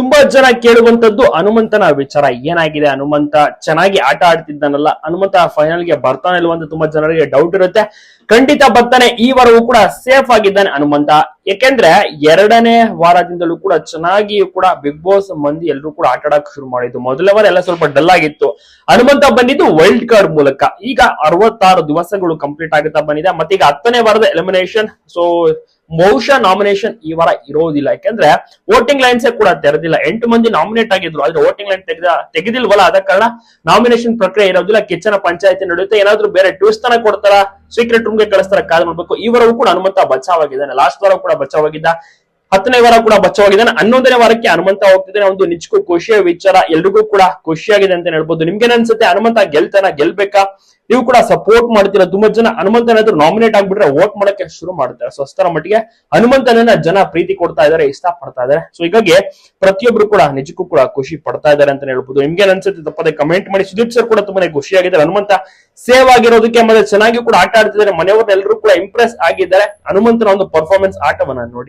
ತುಂಬಾ ಜನ ಕೇಳುವಂತದ್ದು ಹನುಮಂತನ ವಿಚಾರ. ಏನಾಗಿದೆ ಹನುಮಂತ? ಚೆನ್ನಾಗಿ ಆಟ ಆಡ್ತಿದ್ದಾನಲ್ಲ. ಹನುಮಂತ ಫೈನಲ್ಗೆ ಬರ್ತಾನೆ ಇಲ್ವಂತ ತುಂಬಾ ಜನರಿಗೆ ಡೌಟ್ ಇರುತ್ತೆ. ಖಂಡಿತ ಬರ್ತಾನೆ. ಈ ವಾರವೂ ಕೂಡ ಸೇಫ್ ಆಗಿದ್ದಾನೆ ಹನುಮಂತ. ಯಾಕೆಂದ್ರೆ ಎರಡನೇ ವಾರದಿಂದಲೂ ಕೂಡ ಚೆನ್ನಾಗಿಯೂ ಕೂಡ ಬಿಗ್ ಬಾಸ್ ಮಂದಿ ಎಲ್ಲರೂ ಕೂಡ ಆಟ ಆಡಕ್ ಶುರು ಮಾಡಿದ್ದು. ಮೊದಲನೇ ವಾರ ಎಲ್ಲ ಸ್ವಲ್ಪ ಡಲ್ ಆಗಿತ್ತು. ಹನುಮಂತ ಬಂದಿದ್ದು ವೈಲ್ಡ್ ಕಾರ್ಡ್ ಮೂಲಕ. ಈಗ ಅರವತ್ತಾರು ದಿವಸಗಳು ಕಂಪ್ಲೀಟ್ ಆಗುತ್ತಾ ಬಂದಿದೆ. ಮತ್ತೀಗ ಹತ್ತನೇ ವಾರದ ಎಲಿಮಿನೇಷನ್ ಸೊ ಬಹುಶಃ ನಾಮಿನೇಷನ್ ಈ ವಾರ ಇರೋದಿಲ್ಲ. ಯಾಕಂದ್ರೆ ವೋಟಿಂಗ್ ಲೈನ್ಸ್ ಕೂಡ ತೆರೆದಿಲ್ಲ. ಎಂಟು ಮಂದಿ ನಾಮಿನೇಟ್ ಆಗಿದ್ರು. ಆದ್ರೆ ವೋಟಿಂಗ್ ಲೈನ್ ತೆಗೆದ ತೆಗೆದಿಲ್ವಲ್ಲ? ಅದ ಕಾರಣ ನಾಮಿನೇಷನ್ ಪ್ರಕ್ರಿಯೆ ಇರೋದಿಲ್ಲ. ಕಿಚ್ಚನ ಪಂಚಾಯತಿ ನಡೆಯುತ್ತೆ. ಏನಾದ್ರೂ ಬೇರೆ ಟ್ವಿಸ್ಟ್ ತನ ಕೊಡ್ತಾರ? ಸೀಕ್ರೆಟ್ ರೂಮ್ಗೆ ಕಳಿಸ್ತಾರ? ಕಾದ್ ಮಾಡ್ಬೇಕು. ಈ ವಾರವೂ ಕೂಡ ಹನುಮಂತ ಬಚಾವಾಗಿದ್ದಾನೆ ಲಾಸ್ಟ್ ವಾರ ಕೂಡ ಬಚಾವಾಗಿದ್ದ ಹತ್ತನೇ ವಾರ ಕೂಡ ಬಚ್ಚವಾಗಿದ್ದಾನೆ ಹನ್ನೊಂದನೇ ವಾರಕ್ಕೆ ಹನುಮಂತ ಹೋಗ್ತಿದ್ದಾನೆ. ಒಂದು ನಿಜಕ್ಕೂ ಖುಷಿಯ ವಿಚಾರ. ಎಲ್ರಿಗೂ ಕೂಡ ಖುಷಿಯಾಗಿದೆ ಅಂತ ಹೇಳ್ಬೋದು. ನಿಮ್ಗೇನ್ ಅನ್ಸುತ್ತೆ ಹನುಮಂತ ಗೆಲ್ತಾನ? ಗೆಲ್ಬೇಕಾ? ನೀವು ಕೂಡ ಸಪೋರ್ಟ್ ಮಾಡ್ತೀರಾ? ತುಂಬಾ ಜನ ಹನುಮಂತ ಏನಾದ್ರು ನಾಮಿನೇಟ್ ಆಗ್ಬಿಟ್ರೆ ವೋಟ್ ಮಾಡಕ್ಕೆ ಶುರು ಮಾಡ್ತಾರೆ. ಸೊ ಮಟ್ಟಿಗೆ ಹನುಮಂತನನ್ನ ಜನ ಪ್ರೀತಿ ಕೊಡ್ತಾ ಇದಾರೆ ಇಷ್ಟ ಪಡ್ತಾ ಇದಾರೆ ಸೊ ಹೀಗಾಗಿ ಪ್ರತಿಯೊಬ್ರು ಕೂಡ ನಿಜಕ್ಕೂ ಕೂಡ ಖುಷಿ ಪಡ್ತಾ ಇದಾರೆ ಅಂತ ಹೇಳ್ಬೋದು. ನಿಮ್ಗೆ ಅನ್ಸುತ್ತೆ ತಪ್ಪದೆ ಕಮೆಂಟ್ ಮಾಡಿ. ಸುದೀಪ್ ಸರ್ ಕೂಡ ತುಂಬಾನೇ ಖುಷಿಯಾಗಿದ್ದಾರೆ. ಹನುಮಂತ ಸೇವ್ ಆಗಿರೋದಕ್ಕೆ ಮತ್ತೆ ಚೆನ್ನಾಗಿ ಕೂಡ ಆಟ ಆಡ್ತಿದ್ದಾರೆ. ಮನೆಯವ್ರನ್ನ ಎಲ್ಲರೂ ಕೂಡ ಇಂಪ್ರೆಸ್ ಆಗಿದ್ದಾರೆ. ಹನುಮಂತನ ಒಂದು ಪರ್ಫಾರ್ಮೆನ್ಸ್ ಆಟವನ್ನ ನೋಡಿ.